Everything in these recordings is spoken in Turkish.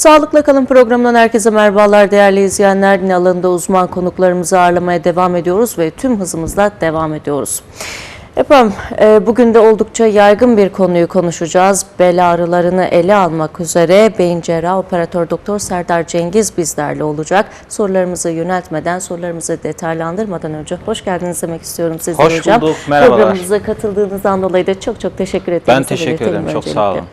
Sağlıkla Kalın programından herkese merhabalar değerli izleyenler. Yine alanında uzman konuklarımızı ağırlamaya devam ediyoruz ve tüm hızımızla devam ediyoruz. Efendim e, bugün de oldukça yaygın bir konuyu konuşacağız. Bel ağrılarını ele almak üzere beyin cerrahı operatör doktor Serdar Cengiz bizlerle olacak. Sorularımızı yöneltmeden, sorularımızı detaylandırmadan önce hoş geldiniz demek istiyorum sizlere Hoş hocam. bulduk, merhabalar. Programımıza katıldığınızdan dolayı da çok çok teşekkür ederim. Ben teşekkür ederim, çok sağ olun.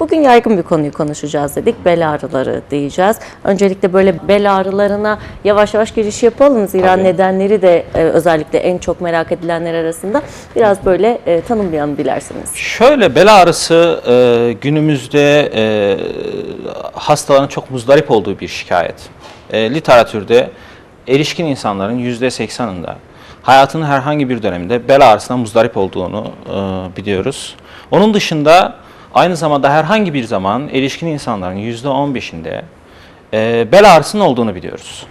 Bugün yaygın bir konuyu konuşacağız dedik. Bel ağrıları diyeceğiz. Öncelikle böyle bel ağrılarına yavaş yavaş giriş yapalım. Zira Tabii. nedenleri de e, özellikle en çok merak edilenler arasında biraz böyle e, tanımlayalım dilerseniz. Şöyle bel ağrısı e, günümüzde e, hastaların çok muzdarip olduğu bir şikayet. E, literatürde erişkin insanların %80'ında hayatının herhangi bir döneminde bel ağrısına muzdarip olduğunu e, biliyoruz. Onun dışında aynı zamanda herhangi bir zaman erişkin insanların %15'inde e, bel ağrısının olduğunu biliyoruz.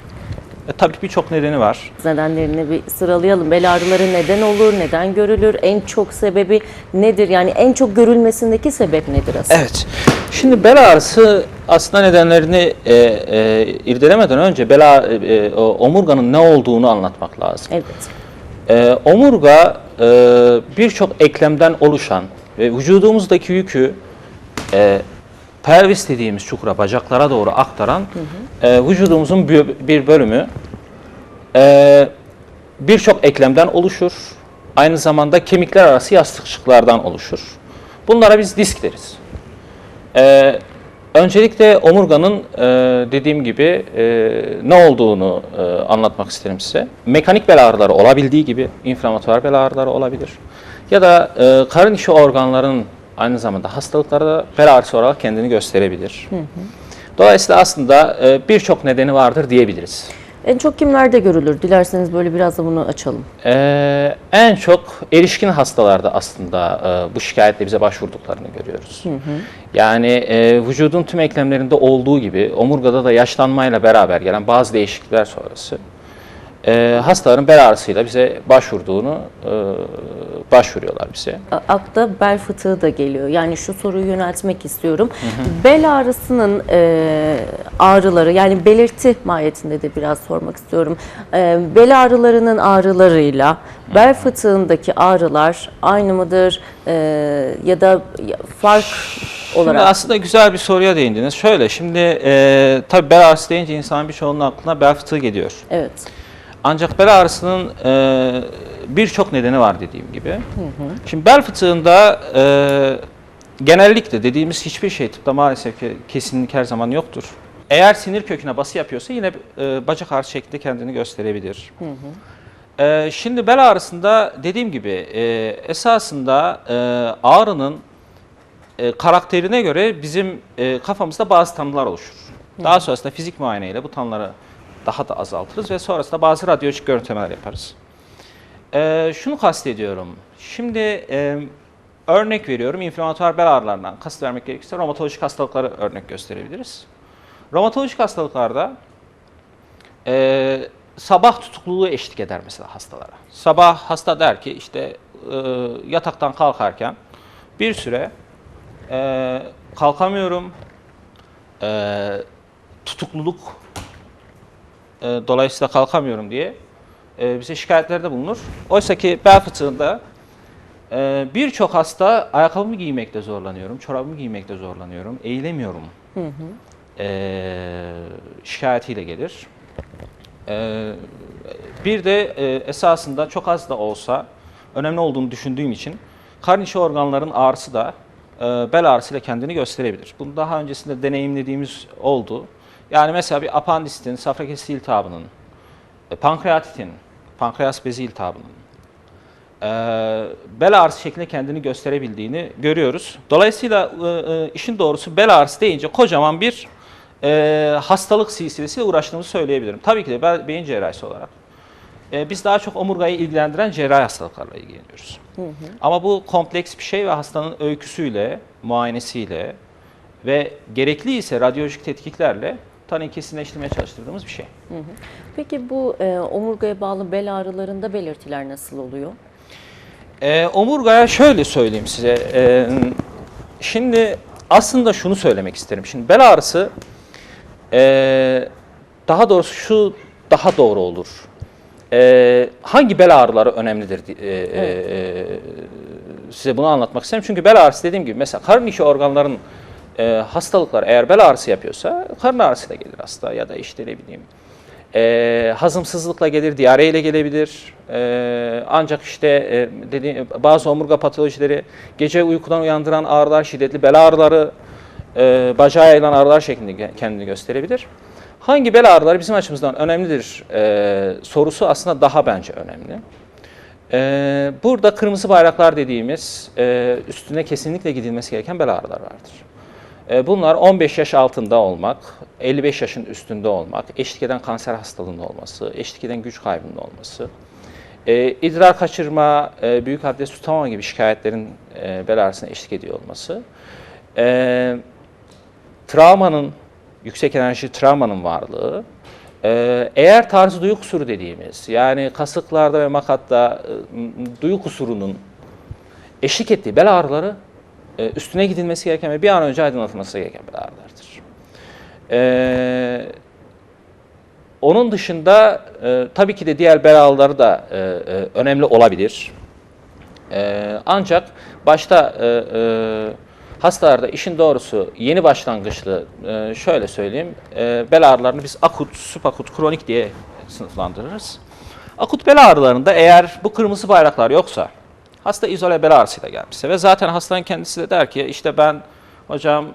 E, tabii birçok nedeni var. Nedenlerini bir sıralayalım. Bel ağrıları neden olur, neden görülür, en çok sebebi nedir? Yani en çok görülmesindeki sebep nedir aslında? Evet. Şimdi bel ağrısı aslında nedenlerini e, e, irdelemeden önce bel ağ- e, o omurganın ne olduğunu anlatmak lazım. Evet. E, omurga e, birçok eklemden oluşan ve vücudumuzdaki yükü e, pelvis dediğimiz çukura, bacaklara doğru aktaran e, vücudumuzun bir, bölümü. E, birçok eklemden oluşur. Aynı zamanda kemikler arası yastıkçıklardan oluşur. Bunlara biz disk deriz. Ee, öncelikle omurganın e, dediğim gibi e, ne olduğunu e, anlatmak isterim size. Mekanik bel ağrıları olabildiği gibi inflamatuar bel ağrıları olabilir. Ya da e, karın içi organların aynı zamanda hastalıkları da bel ağrısı olarak kendini gösterebilir. Dolayısıyla aslında e, birçok nedeni vardır diyebiliriz. En çok kimlerde görülür? Dilerseniz böyle biraz da bunu açalım. Ee, en çok erişkin hastalarda aslında e, bu şikayetle bize başvurduklarını görüyoruz. Yani e, vücudun tüm eklemlerinde olduğu gibi omurgada da yaşlanmayla beraber gelen bazı değişiklikler sonrası e, hastaların bel ağrısıyla bize başvurduğunu e, başvuruyorlar bize. Akta bel fıtığı da geliyor. Yani şu soruyu yöneltmek istiyorum. Bel ağrısının e, ağrıları yani belirti mahiyetinde de biraz sormak istiyorum. E, bel ağrılarının ağrılarıyla bel fıtığındaki ağrılar aynı mıdır E, ya da fark Şimdi olarak? aslında güzel bir soruya değindiniz. Şöyle şimdi e, tabii bel ağrısı deyince insan birçoğunun aklına bel fıtığı geliyor. Evet. Ancak bel ağrısının e, birçok nedeni var dediğim gibi. Şimdi bel fıtığında e, genellikle dediğimiz hiçbir şey tıpta maalesef ki kesinlik her zaman yoktur. Eğer sinir köküne bası yapıyorsa yine e, bacak ağrısı şeklinde kendini gösterebilir. E, şimdi bel ağrısında dediğim gibi e, esasında e, ağrının e, karakterine göre bizim e, kafamızda bazı tanılar oluşur. Daha sonrasında fizik muayeneyle bu tanıları daha da azaltırız ve sonrasında bazı radyolojik görüntülemeler yaparız. E, şunu kastediyorum. Şimdi e, örnek veriyorum inflamatuar bel ağrılarından kast vermek gerekirse romatolojik hastalıkları örnek gösterebiliriz. Romatolojik hastalıklarda e, sabah tutukluluğu eşlik eder mesela hastalara. Sabah hasta der ki işte e, yataktan kalkarken bir süre e, kalkamıyorum, e, tutukluluk e, dolayısıyla kalkamıyorum diye e, bize şikayetlerde bulunur. Oysa ki bel fıtığında e, birçok hasta ayakkabımı giymekte zorlanıyorum, çorabımı giymekte zorlanıyorum, eğilemiyorum e, şikayetiyle gelir. E, bir de e, esasında çok az da olsa önemli olduğunu düşündüğüm için karın içi organların ağrısı da e, bel ağrısıyla kendini gösterebilir. Bunu daha öncesinde deneyimlediğimiz oldu. Yani mesela bir apandistin, safra kesesi iltihabının, e, pankreatitin, pankreas bezi iltihabının, e, bel ağrısı şeklinde kendini gösterebildiğini görüyoruz. Dolayısıyla e, e, işin doğrusu bel ağrısı deyince kocaman bir e, hastalık silsilesiyle uğraştığımızı söyleyebilirim. Tabii ki de bel, beyin cerrahisi olarak. E, biz daha çok omurgayı ilgilendiren cerrahi hastalıklarla ilgileniyoruz. Ama bu kompleks bir şey ve hastanın öyküsüyle, muayenesiyle ve gerekli ise radyolojik tetkiklerle tanıyı kesinleştirmeye çalıştırdığımız bir şey. Peki bu e, omurgaya bağlı bel ağrılarında belirtiler nasıl oluyor? E, omurgaya şöyle söyleyeyim size. E, şimdi aslında şunu söylemek isterim. Şimdi bel ağrısı Ee, daha doğrusu şu daha doğru olur. Ee, hangi bel ağrıları önemlidir? di- e, e, e, size bunu anlatmak isterim. Çünkü bel ağrısı dediğim gibi mesela karın içi organların e, hastalıkları eğer bel ağrısı yapıyorsa karın ağrısıyla gelir hasta ya da işte ne bileyim e, hazımsızlıkla gelir, diyareyle gelebilir. E, ancak işte e, dediğim, bazı omurga patolojileri gece uykudan uyandıran ağrılar, şiddetli bel ağrıları, e, bacağa yayılan ağrılar şeklinde kendini gösterebilir. Hangi bel ağrıları bizim açımızdan önemlidir e, sorusu aslında daha bence önemli. E, burada kırmızı bayraklar dediğimiz e, üstüne kesinlikle gidilmesi gereken bel ağrılar vardır. E, Bunlar 15 yaş altında olmak, 55 yaşın üstünde olmak, eşlik eden kanser hastalığında olması, eşlik eden güç kaybında olması, e, idrar kaçırma, e, büyük abdest tutamama gibi şikayetlerin e, bel ağrısına eşlik ediyor olması, e, travmanın, yüksek enerji travmanın varlığı, eğer tarzı duyu kusuru dediğimiz, yani kasıklarda ve makatta m- duyu kusurunun eşlik ettiği bel ağrıları e, üstüne gidilmesi gereken ve bir an önce aydınlatılması gereken bel ağrılardır. E, onun dışında e, tabii ki de diğer bel ağrıları da e, e, önemli olabilir. E, ancak başta e, e, hastalarda işin doğrusu yeni başlangıçlı e, şöyle söyleyeyim e, bel ağrılarını biz akut, subakut, kronik diye sınıflandırırız. Akut bel ağrılarında eğer bu kırmızı bayraklar yoksa hasta izole bel ağrısıyla gelmişse ve zaten hastanın kendisi de der ki işte ben hocam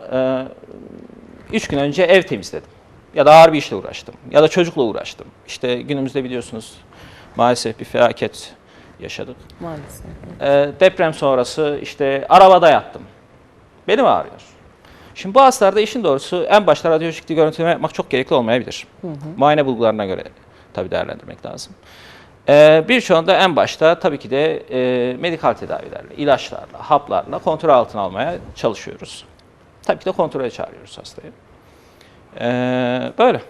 3 gün önce ev temizledim ya da ağır bir işle uğraştım ya da çocukla uğraştım. İşte günümüzde biliyorsunuz maalesef bir felaket yaşadık. Maalesef. Ee, deprem sonrası işte arabada yattım. Benim ağrıyor. Şimdi bu hastalarda işin doğrusu en başta radyolojik görüntüleme yapmak çok gerekli olmayabilir. Muayene bulgularına göre tabii değerlendirmek lazım. Ee, birçoğunda en başta tabii ki de e, medikal tedavilerle, ilaçlarla, haplarla kontrol altına almaya çalışıyoruz. Tabii ki de kontrole çağırıyoruz hastayı. Ee, böyle.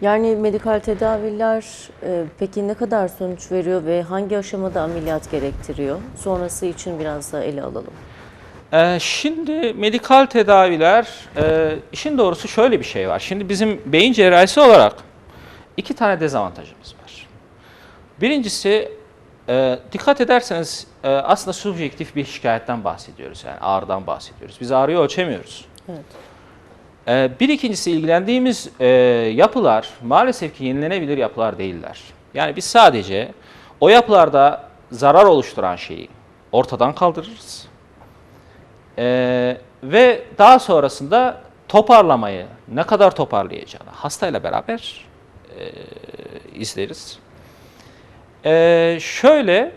Yani medikal tedaviler e, peki ne kadar sonuç veriyor ve hangi aşamada ameliyat gerektiriyor? Sonrası için biraz da ele alalım. Ee, şimdi medikal tedaviler, e, işin doğrusu şöyle bir şey var. Şimdi bizim beyin cerrahisi olarak iki tane dezavantajımız var. Birincisi, e, dikkat ederseniz e, aslında subjektif bir şikayetten bahsediyoruz. Yani ağrıdan bahsediyoruz. Biz ağrıyı ölçemiyoruz. Evet. Ee, Bir ikincisi ilgilendiğimiz e, yapılar maalesef ki yenilenebilir yapılar değiller. Yani biz sadece o yapılarda zarar oluşturan şeyi ortadan kaldırırız. Ee, ve daha sonrasında toparlamayı ne kadar toparlayacağını hastayla beraber e, izleriz. Ee, şöyle,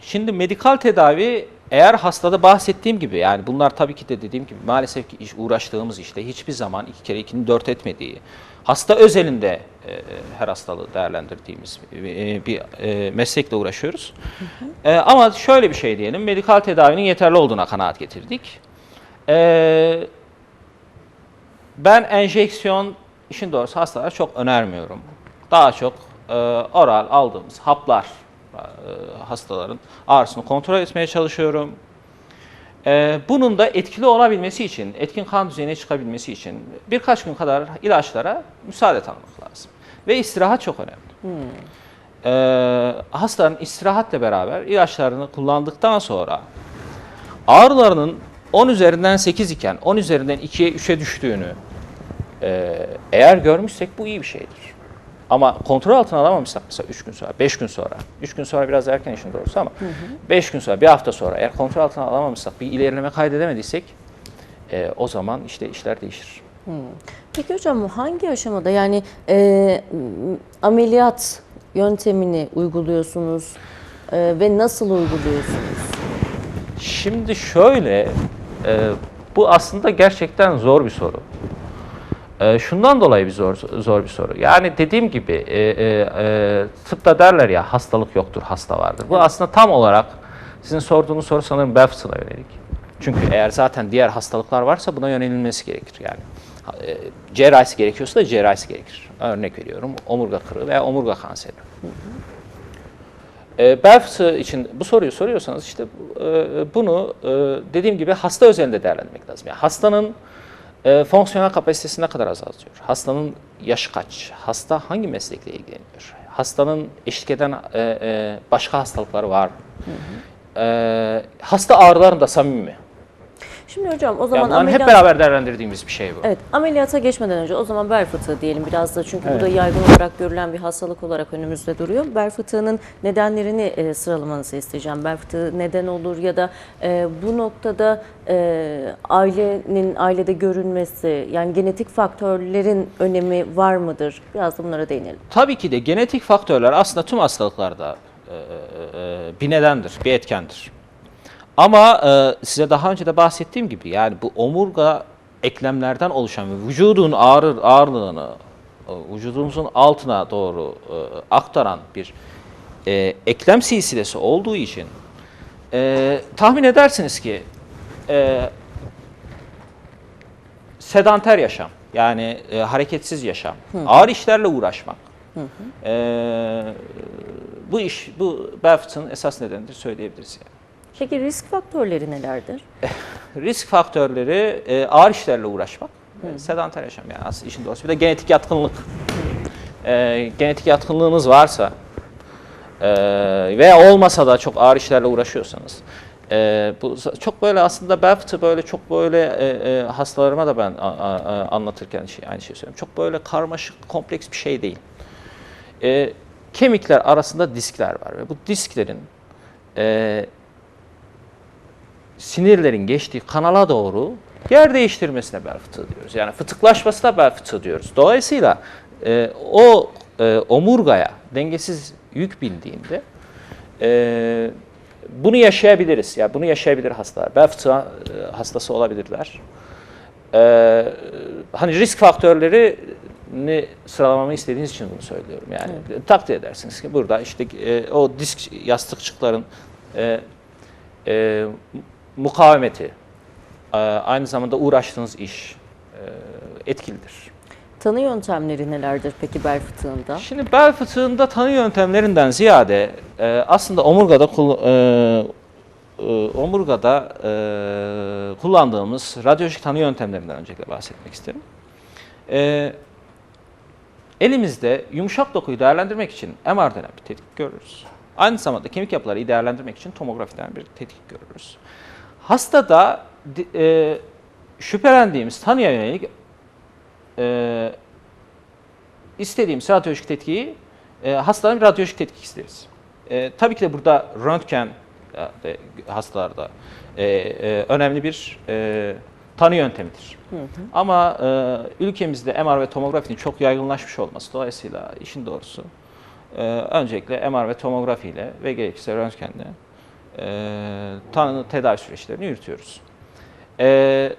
şimdi medikal tedavi eğer hastada bahsettiğim gibi yani bunlar tabii ki de dediğim gibi maalesef ki iş, uğraştığımız işte hiçbir zaman iki kere ikinin dört etmediği hasta özelinde e, her hastalığı değerlendirdiğimiz e, bir e, meslekle uğraşıyoruz. E, ama şöyle bir şey diyelim medikal tedavinin yeterli olduğuna kanaat getirdik. E, ben enjeksiyon işin doğrusu hastalara çok önermiyorum. Daha çok e, oral aldığımız haplar e, hastaların ağrısını kontrol etmeye çalışıyorum. E, bunun da etkili olabilmesi için, etkin kan düzeyine çıkabilmesi için birkaç gün kadar ilaçlara müsaade tanımak lazım. Ve istirahat çok önemli. E, hastanın istirahatle beraber ilaçlarını kullandıktan sonra ağrılarının 10 üzerinden 8 iken 10 üzerinden 2'ye 3'e düştüğünü e, eğer görmüşsek bu iyi bir şeydir. Ama kontrol altına alamamışsak mesela 3 gün sonra, 5 gün sonra, 3 gün sonra biraz erken işin doğrusu ama 5 gün sonra, bir hafta sonra eğer kontrol altına alamamışsak, bir ilerleme kaydedemediysek e, o zaman işte işler değişir. Peki hocam hangi aşamada yani e, ameliyat yöntemini uyguluyorsunuz e, ve nasıl uyguluyorsunuz? Şimdi şöyle, e, bu aslında gerçekten zor bir soru. E, şundan dolayı bir zor zor bir soru. Yani dediğim gibi e, e, e, tıpta derler ya hastalık yoktur, hasta vardır. Bu aslında tam olarak sizin sorduğunuz soru sanırım bel fıtığına yönelik. Çünkü eğer zaten diğer hastalıklar varsa buna yönelilmesi gerekir yani. E, cerrahisi gerekiyorsa da cerrahisi gerekir. Örnek veriyorum omurga kırığı veya omurga kanseri. E, bel fıtığı için bu soruyu soruyorsanız işte e, bunu e, dediğim gibi hasta özelinde değerlendirmek lazım. Yani hastanın e, fonksiyonel kapasitesi ne kadar azaltıyor? Hastanın yaşı kaç? Hasta hangi meslekle ilgileniyor? Hastanın eşlik eden e, e, başka hastalıkları var mı? E, hasta ağrılarında samimi mi? Şimdi hocam o Yani zaman bunların ameliyat... hep beraber değerlendirdiğimiz bir şey bu. Evet, ameliyata geçmeden önce o zaman bel fıtığı diyelim biraz da çünkü bu da yaygın olarak görülen bir hastalık olarak önümüzde duruyor. Bel fıtığının nedenlerini e, sıralamanızı isteyeceğim. Bel fıtığı neden olur ya da e, bu noktada e, ailenin ailede görünmesi yani genetik faktörlerin önemi var mıdır? Biraz da bunlara değinelim. Tabii ki de genetik faktörler aslında tüm hastalıklarda e, e, bir nedendir, bir etkendir. Ama e, size daha önce de bahsettiğim gibi yani bu omurga eklemlerden oluşan ve vücudun ağrı, ağırlığını e, vücudumuzun altına doğru e, aktaran bir e, eklem silsilesi olduğu için e, tahmin edersiniz ki e, sedanter yaşam yani e, hareketsiz yaşam, ağır işlerle uğraşmak. e, bu iş, bu bel fıtığının esas nedenidir söyleyebiliriz yani. Peki risk faktörleri nelerdir? Risk faktörleri e, ağır işlerle uğraşmak, e, sedanter yaşam yani aslında işin doğrusu. Bir de genetik yatkınlık. E, genetik yatkınlığınız varsa e, veya olmasa da çok ağır işlerle uğraşıyorsanız e, bu çok böyle aslında fıtığı böyle çok böyle e, e, hastalarıma da ben a, a, a, anlatırken şey, aynı şeyi söylüyorum. Çok böyle karmaşık, kompleks bir şey değil. E, kemikler arasında diskler var ve bu disklerin e, sinirlerin geçtiği kanala doğru yer değiştirmesine bel fıtığı diyoruz. Yani fıtıklaşmasına bel fıtığı diyoruz. Dolayısıyla e, o e, omurgaya dengesiz yük bindiğinde e, bunu yaşayabiliriz. Ya yani bunu yaşayabilir hastalar. Bel fıtığı e, hastası olabilirler. E, hani risk faktörlerini sıralamamı istediğiniz için bunu söylüyorum. Yani takdir edersiniz ki burada işte e, o disk yastıkçıkların e, e, mukavemeti, e, aynı zamanda uğraştığınız iş e, etkilidir. Tanı yöntemleri nelerdir peki bel fıtığında? Şimdi bel fıtığında tanı yöntemlerinden ziyade e, aslında omurgada omurgada kullandığımız radyolojik tanı yöntemlerinden öncelikle bahsetmek isterim. Elimizde yumuşak dokuyu değerlendirmek için MR denen bir tetkik görürüz. Aynı zamanda kemik yapıları değerlendirmek için tomografi denen bir tetkik görürüz. Hastada e, şüphelendiğimiz tanıya yönelik e, istediğimiz radyolojik tetkiği e, hastadan bir radyolojik tetkik isteriz. E, tabii ki de burada röntgen e, hastalarda e, e, önemli bir e, tanı yöntemidir. Ama e, ülkemizde MR ve tomografinin çok yaygınlaşmış olması dolayısıyla işin doğrusu e, öncelikle MR ve tomografi ile ve gerekirse röntgenle e, tedavi süreçlerini yürütüyoruz. E,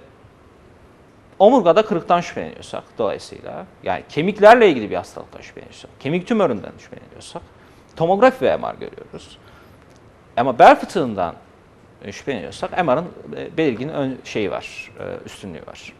omurgada kırıktan şüpheleniyorsak dolayısıyla yani kemiklerle ilgili bir hastalıktan şüpheleniyorsak, kemik tümöründen şüpheleniyorsak tomografi ve MR görüyoruz. Ama bel fıtığından e, şüpheleniyorsak MR'ın e, belirgin ön şeyi var, e, üstünlüğü var.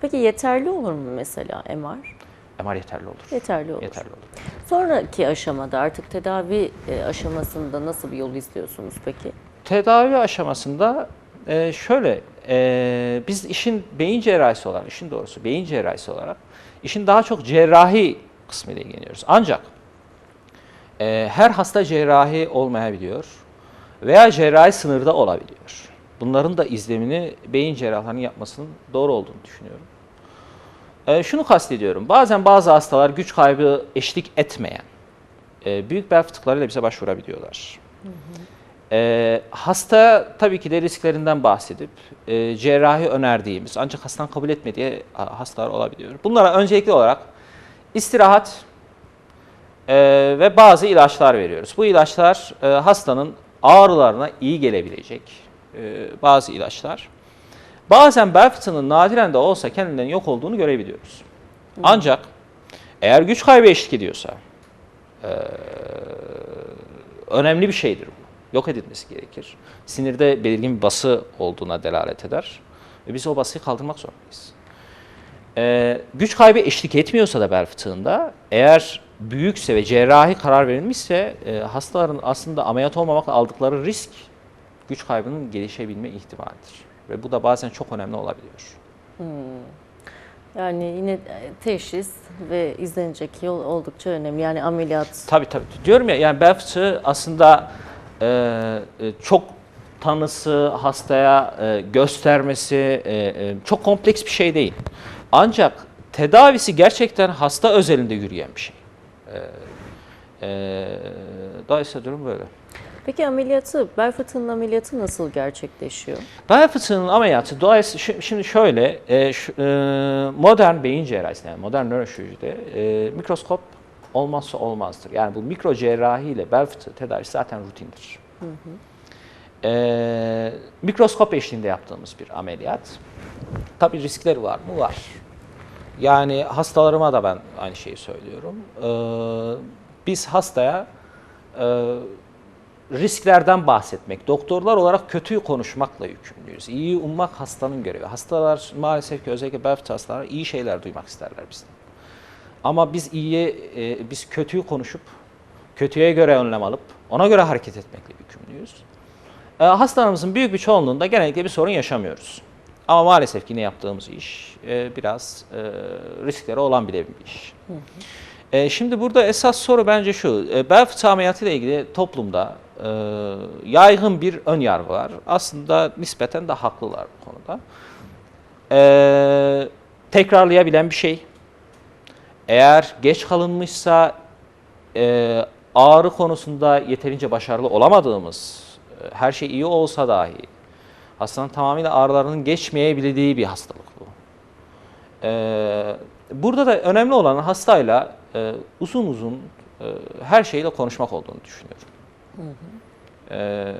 Peki yeterli olur mu mesela MR? MR yeterli olur. Yeterli olur. Yeterli olur. Sonraki aşamada artık tedavi e, aşamasında nasıl bir yol izliyorsunuz peki? Tedavi aşamasında e, şöyle, e, biz işin beyin cerrahisi olarak, işin doğrusu beyin cerrahisi olarak işin daha çok cerrahi kısmıyla ilgileniyoruz. Ancak e, her hasta cerrahi olmayabiliyor veya cerrahi sınırda olabiliyor. Bunların da izlemini beyin cerrahlarının yapmasının doğru olduğunu düşünüyorum. E, şunu kastediyorum, bazen bazı hastalar güç kaybı eşlik etmeyen e, büyük bel fıtıklarıyla bize başvurabiliyorlar. Ee, hasta tabii ki de risklerinden bahsedip e, cerrahi önerdiğimiz ancak hastanın kabul etmediği ha- hastalar olabiliyor. Bunlara öncelikli olarak istirahat e, ve bazı ilaçlar veriyoruz. Bu ilaçlar e, hastanın ağrılarına iyi gelebilecek e, bazı ilaçlar. Bazen bel fıtığının nadiren de olsa kendinden yok olduğunu görebiliyoruz. Ancak eğer güç kaybı eşlik ediyorsa önemli bir şeydir bu. Yok edilmesi gerekir. Sinirde belirgin bir bası olduğuna delalet eder. Ve biz o basıyı kaldırmak zorundayız. Ee, güç kaybı eşlik etmiyorsa da bel fıtığında eğer büyükse ve cerrahi karar verilmişse e, hastaların aslında ameliyat olmamakla aldıkları risk güç kaybının gelişebilme ihtimalidir. Ve bu da bazen çok önemli olabiliyor. Yani yine e, teşhis ve izlenecek yol oldukça önemli. Yani ameliyat. Tabii tabii. Diyorum ya yani bel fıtığı aslında e, e, çok tanısı, hastaya e, göstermesi e, e, çok kompleks bir şey değil. Ancak tedavisi gerçekten hasta özelinde yürüyen bir şey. E, e, dolayısıyla durum böyle. Peki ameliyatı, bel fıtığının ameliyatı nasıl gerçekleşiyor? Bel fıtığının ameliyatı dolayısıyla şi- şimdi şöyle e, şu- e, modern beyin cerrahisinde yani modern nöroşirurjide e, mikroskop olmazsa olmazdır. Yani bu mikro cerrahi ile bel fıtığı tedavisi zaten rutindir. E, mikroskop eşliğinde yaptığımız bir ameliyat. Tabii riskleri var mı? Var. Yani hastalarıma da ben aynı şeyi söylüyorum. E, biz hastaya e, risklerden bahsetmek, doktorlar olarak kötüyü konuşmakla yükümlüyüz. İyiyi ummak hastanın görevi. Hastalar maalesef ki özellikle bel fıtığı hastaları iyi şeyler duymak isterler bizden. Ama biz iyiye, e, biz kötüyü konuşup, kötüye göre önlem alıp, ona göre hareket etmekle yükümlüyüz. E, hastalarımızın büyük bir çoğunluğunda genellikle bir sorun yaşamıyoruz. Ama maalesef ki ne yaptığımız iş e, biraz e, riskleri olan bir iş. E, şimdi burada esas soru bence şu, e, bel fıtığı ile ilgili toplumda e, yaygın bir ön yargı var. Aslında nispeten de haklılar bu konuda. E, tekrarlayabilen bir şey. Eğer geç kalınmışsa e, ağrı konusunda yeterince başarılı olamadığımız, e, her şey iyi olsa dahi hastanın tamamıyla ağrılarının geçmeyebildiği bir hastalık bu. Ee, burada da önemli olan hastayla e, uzun uzun e, her şeyle konuşmak olduğunu düşünüyorum. Ee,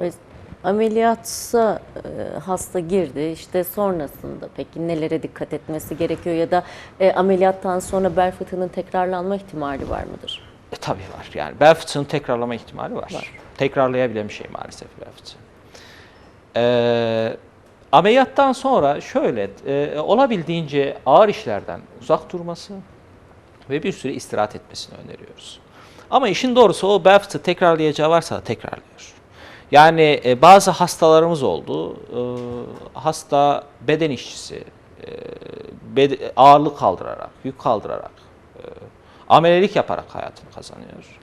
Ve ameliyatsa e, hasta girdi. İşte sonrasında peki nelere dikkat etmesi gerekiyor ya da e, ameliyattan sonra bel fıtığının tekrarlanma ihtimali var mıdır? e, tabii var. Yani bel fıtığının tekrarlama ihtimali var. Var. Tekrarlayabilen bir şey maalesef bel fıtığı. Ee, ameliyattan sonra şöyle e, olabildiğince ağır işlerden uzak durması ve bir süre istirahat etmesini öneriyoruz. Ama işin doğrusu o fıtığı tekrarlayacağı varsa da tekrarlıyor. Yani e, bazı hastalarımız oldu. E, hasta beden işçisi, e, bed- ağırlık kaldırarak, yük kaldırarak, e, amelelik yaparak hayatını kazanıyor.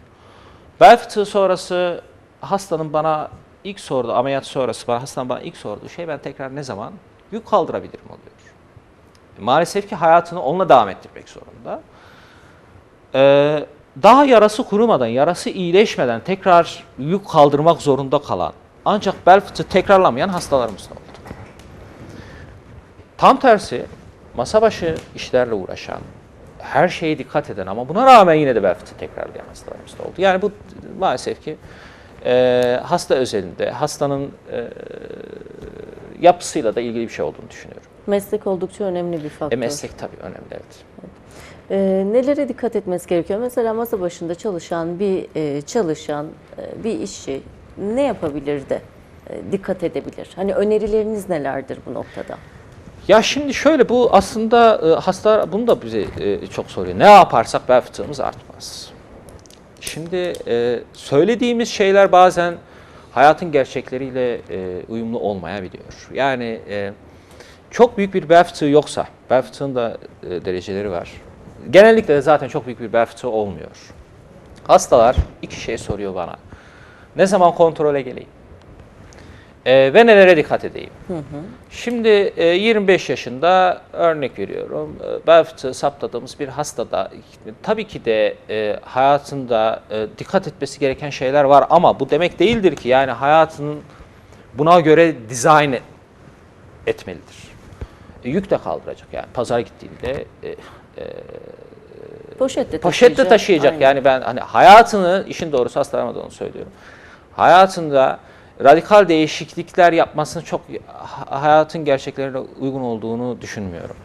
Bel sonrası hastanın bana ilk sorduğu, ameliyat sonrası bana, hastanın bana ilk sorduğu şey ben tekrar ne zaman yük kaldırabilirim oluyor. Maalesef ki hayatını onunla devam ettirmek zorunda. Ee, daha yarası kurumadan, yarası iyileşmeden tekrar yük kaldırmak zorunda kalan ancak bel fıtığı tekrarlamayan hastalarımız da oldu. Tam tersi masa başı işlerle uğraşan, her şeye dikkat eden ama buna rağmen yine de bel fıtığı tekrarlayan hastalarımız da oldu. Yani bu maalesef ki e, hasta özelinde, hastanın e, yapısıyla da ilgili bir şey olduğunu düşünüyorum. Meslek oldukça önemli bir faktör. E, meslek tabii önemli evet. E, nelere dikkat etmesi gerekiyor? Mesela masa başında çalışan bir e, çalışan, e, bir işçi ne yapabilir de e, dikkat edebilir? Hani önerileriniz nelerdir bu noktada? Ya şimdi şöyle bu aslında e, hasta bunu da bize e, çok soruyor. Ne yaparsak bel fıtığımız artmaz. Şimdi e, söylediğimiz şeyler bazen hayatın gerçekleriyle e, uyumlu olmayabiliyor. Yani e, çok büyük bir bel fıtığı yoksa, bel fıtığın da e, dereceleri var. Genellikle de zaten çok büyük bir bel fıtığı olmuyor. Hastalar iki şey soruyor bana. Ne zaman kontrole geleyim? E, ve nelere dikkat edeyim? Şimdi e, 25 yaşında örnek veriyorum e, bel fıtığı saptadığımız bir hastada tabii ki de e, hayatında e, dikkat etmesi gereken şeyler var ama bu demek değildir ki yani hayatının buna göre dizayn et- etmelidir. E, yük de kaldıracak yani pazara gittiğinde e, Poşette poşette taşıyacak Aynen. yani ben hani hayatını işin doğrusu hastalarıma da onu söylüyorum. Hayatında radikal değişiklikler yapmasını çok ha- hayatın gerçeklerine uygun olduğunu düşünmüyorum.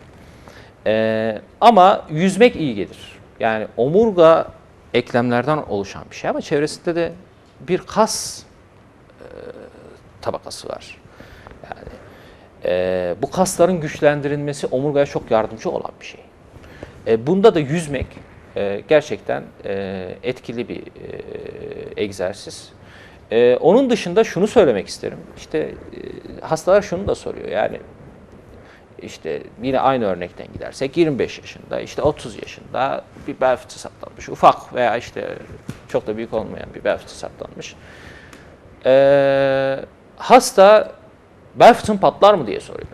Ee, ama yüzmek iyi gelir. Yani omurga eklemlerden oluşan bir şey ama çevresinde de bir kas e, tabakası var. Yani e, bu kasların güçlendirilmesi omurgaya çok yardımcı olan bir şey. E, bunda da yüzmek e, gerçekten e, etkili bir egzersiz. Onun dışında şunu söylemek isterim. İşte hastalar şunu da soruyor. Yani işte yine aynı örnekten gidersek 25 yaşında, işte 30 yaşında bir bel fıtığı saptanmış. Ufak veya işte çok da büyük olmayan bir bel fıtığı saptanmış. Hasta bel fıtığım patlar mı diye soruyor.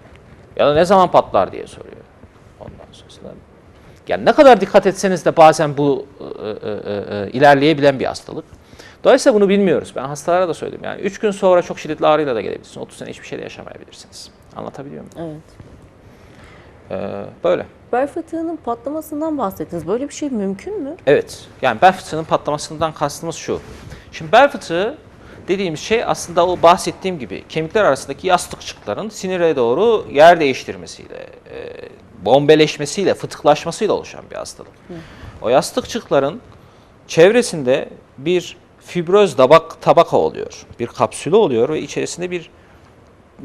Ya da ne zaman patlar diye soruyor. Ondan sonra. Yani ne kadar dikkat etseniz de bazen bu e, e, e, ilerleyebilen bir hastalık. Dolayısıyla bunu bilmiyoruz. Ben hastalara da söyledim. Yani 3 gün sonra çok şiddetli ağrıyla da gelebilirsiniz. 30 sene hiçbir şey de yaşamayabilirsiniz. Anlatabiliyor muyum? Evet. Ee, böyle. Bel fıtığının patlamasından bahsettiniz. Böyle bir şey mümkün mü? Evet. Yani bel fıtığının patlamasından kastımız şu. Şimdi bel fıtığı dediğimiz şey aslında o bahsettiğim gibi kemikler arasındaki yastıkçıkların sinire doğru yer değiştirmesiyle, e, bombeleşmesiyle, fıtıklaşmasıyla oluşan bir hastalık. O yastıkçıkların çevresinde bir fibroz tabak, tabaka oluyor. Bir kapsülü oluyor ve içerisinde bir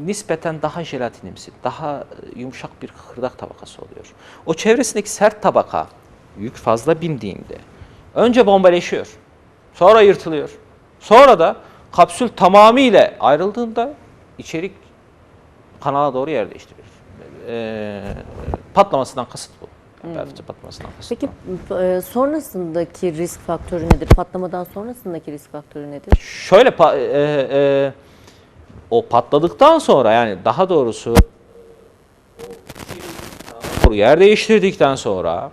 nispeten daha jelatinimsi, daha e, yumuşak bir kıkırdak tabakası oluyor. O çevresindeki sert tabaka yük fazla bindiğinde önce bombeleşiyor, sonra yırtılıyor. Sonra da kapsül tamamıyla ayrıldığında içerik kanala doğru yer. Ee, patlamasından kasıt bu. Bel fıtığı patlamasından kasıt. Peki e, sonrasındaki risk faktörü nedir? Patlamadan sonrasındaki risk faktörü nedir? Şöyle pa- e, e, o patladıktan sonra yani daha doğrusu doğru yer değiştirdikten sonra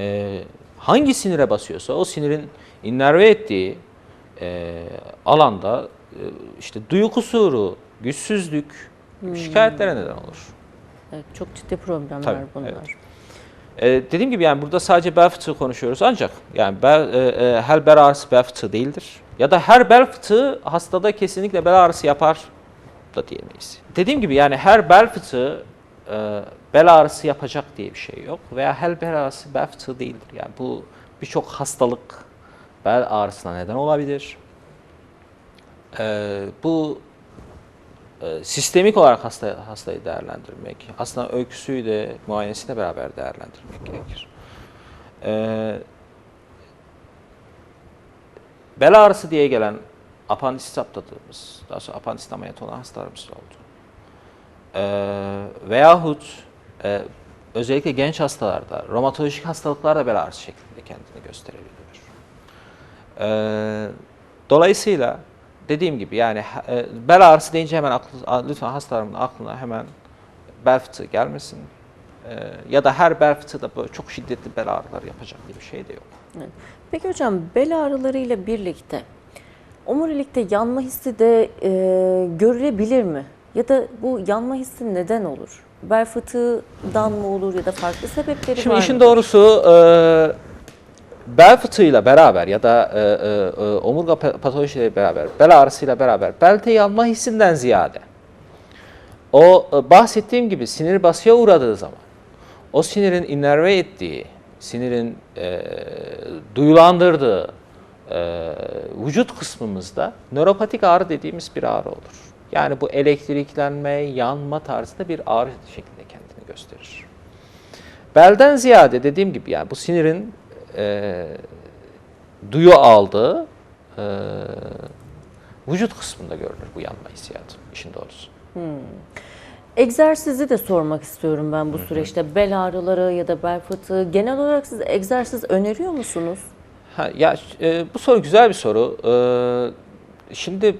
e, hangi sinire basıyorsa o sinirin innerve ettiği e, alanda e, işte duyu kusuru, güçsüzlük şikayetlere neden olur. Evet, çok ciddi problemler Tabii, bunlar. evet. E, dediğim gibi yani burada sadece bel fıtığı konuşuyoruz ancak yani bel, e, e, her bel ağrısı bel fıtığı değildir. Ya da her bel fıtığı hastada kesinlikle bel ağrısı yapar da diyemeyiz. Dediğim gibi yani her bel fıtığı e, bel ağrısı yapacak diye bir şey yok. Veya her bel ağrısı bel fıtığı değildir. Yani bu birçok hastalık bel ağrısına neden olabilir. E, bu e, sistemik olarak hasta, hastayı değerlendirmek, aslında öyküsüyle, muayenesiyle beraber değerlendirmek gerekir. E, bel ağrısı diye gelen apandisit saptadığımız, daha sonra apandisit ameliyatı olan hastalarımız oldu. E, veyahut e, özellikle genç hastalarda, romatolojik hastalıklar da bel ağrısı şeklinde kendini gösterebiliyor. E, dolayısıyla dediğim gibi yani e, bel ağrısı deyince hemen aklı, lütfen hastalarımın aklına hemen bel fıtığı gelmesin. E, ya da her bel fıtığı da böyle çok şiddetli bel ağrıları yapacak diye bir şey de yok. Evet. Peki hocam bel ağrılarıyla birlikte omurilikte yanma hissi de e, görülebilir mi? Ya da bu yanma hissi neden olur? Bel fıtığından mı olur ya da farklı sebepleri Şimdi var işin mı? doğrusu e, bel fıtığıyla beraber ya da e, e, e, omurga pa- patolojisiyle beraber, bel ağrısıyla beraber belte yanma hissinden ziyade o e, bahsettiğim gibi sinir basıya uğradığı zaman o sinirin innerve ettiği, sinirin e, duyulandırdığı e, vücut kısmımızda nöropatik ağrı dediğimiz bir ağrı olur. Yani bu elektriklenme, yanma tarzında bir ağrı şeklinde kendini gösterir. Belden ziyade dediğim gibi yani bu sinirin e, duyu aldığı e, vücut kısmında görülür bu yanma hissiyatı işin doğrusu. Egzersizi de sormak istiyorum ben bu süreçte. Bel ağrıları ya da bel fıtığı. Genel olarak siz egzersiz öneriyor musunuz? Ha, ya e, bu soru güzel bir soru. E, şimdi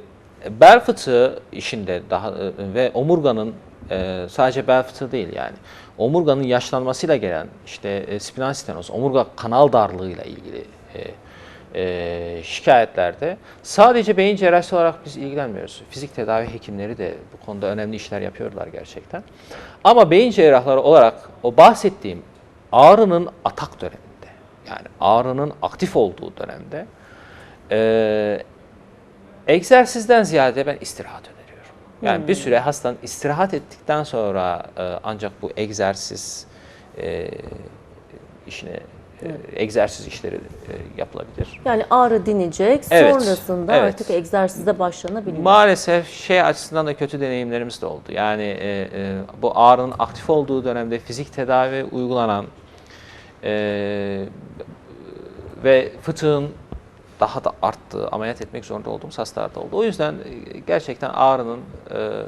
bel fıtığı işinde daha e, ve omurganın e, sadece bel fıtığı değil yani omurganın yaşlanmasıyla gelen işte e, spinal stenoz, omurga kanal darlığıyla ilgili e, e, şikayetlerde sadece beyin cerrahisi olarak biz ilgilenmiyoruz. Fizik tedavi hekimleri de bu konuda önemli işler yapıyorlar gerçekten. Ama beyin cerrahları olarak o bahsettiğim ağrının atak döneminde yani ağrının aktif olduğu dönemde e, egzersizden ziyade ben istirahat öneriyorum. Yani bir süre hastanın istirahat ettikten sonra e, ancak bu egzersiz e, işine e, egzersiz işleri e, yapılabilir. Yani ağrı dinecek, Evet, sonrasında evet. artık egzersize başlanabilir. Maalesef şey açısından da kötü deneyimlerimiz de oldu. Yani e, e, bu ağrının aktif olduğu dönemde fizik tedavi uygulanan e, ve fıtığın daha da arttığı, ameliyat etmek zorunda olduğumuz hastalarda oldu. O yüzden e, gerçekten ağrının e,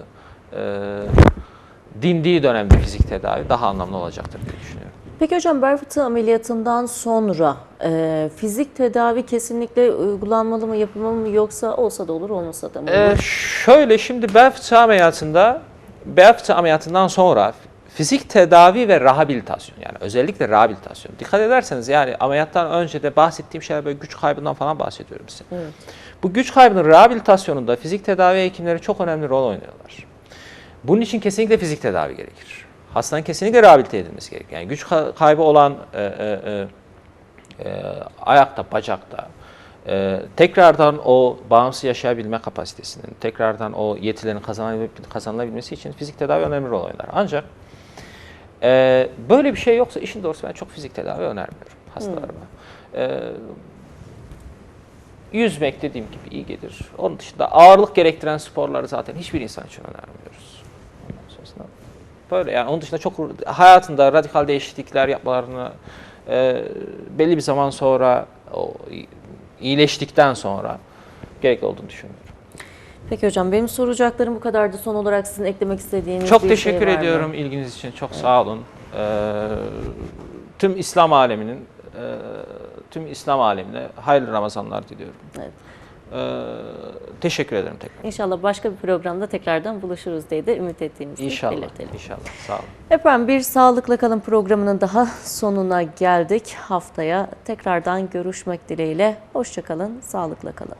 e, dindiği dönemde fizik tedavi daha anlamlı olacaktır diye düşünüyorum. Peki hocam bel fıtığı ameliyatından sonra e, fizik tedavi kesinlikle uygulanmalı mı, yapılmalı mı yoksa olsa da olur, olmasa da mı olur? Ee, şöyle şimdi bel fıtığı ameliyatında bel fıtığı ameliyatından sonra fizik tedavi ve rehabilitasyon yani özellikle rehabilitasyon. Dikkat ederseniz yani ameliyattan önce de bahsettiğim şeyler böyle güç kaybından falan bahsediyorum size. Evet. Bu güç kaybının rehabilitasyonunda fizik tedavi hekimleri çok önemli rol oynuyorlar. Bunun için kesinlikle fizik tedavi gerekir. Hastanın kesinlikle rehabilite edilmesi gerekir. Yani güç ka- kaybı olan e, e, e, e, ayakta, bacakta e, tekrardan o bağımsız yaşayabilme kapasitesinin, tekrardan o yetilerin kazanılabilmesi için fizik tedavi önemli rol oynar. Ancak e, böyle bir şey yoksa işin doğrusu ben çok fizik tedavi önermiyorum hastalarıma. E, yüzmek dediğim gibi iyi gelir. Onun dışında ağırlık gerektiren sporları zaten hiçbir insan için önermiyoruz. Böyle yani onun dışında çok hayatında radikal değişiklikler yapmalarını e, belli bir zaman sonra o iyileştikten sonra gerekli olduğunu düşünüyorum. Peki hocam benim soracaklarım bu kadardı. Son olarak sizin eklemek istediğiniz Çok bir teşekkür şey var mı? ediyorum ilginiz için. Çok sağ olun. Ee, tüm İslam aleminin e, tüm İslam alemine hayırlı Ramazanlar diliyorum. Evet. Ee, teşekkür ederim tekrar. İnşallah başka bir programda tekrardan buluşuruz diye de ümit ettiğimizi İnşallah. belirtelim. İnşallah. Sağ olun. Efendim bir Sağlıkla Kalın programının daha sonuna geldik. Haftaya tekrardan görüşmek dileğiyle. Hoşçakalın, sağlıkla kalın.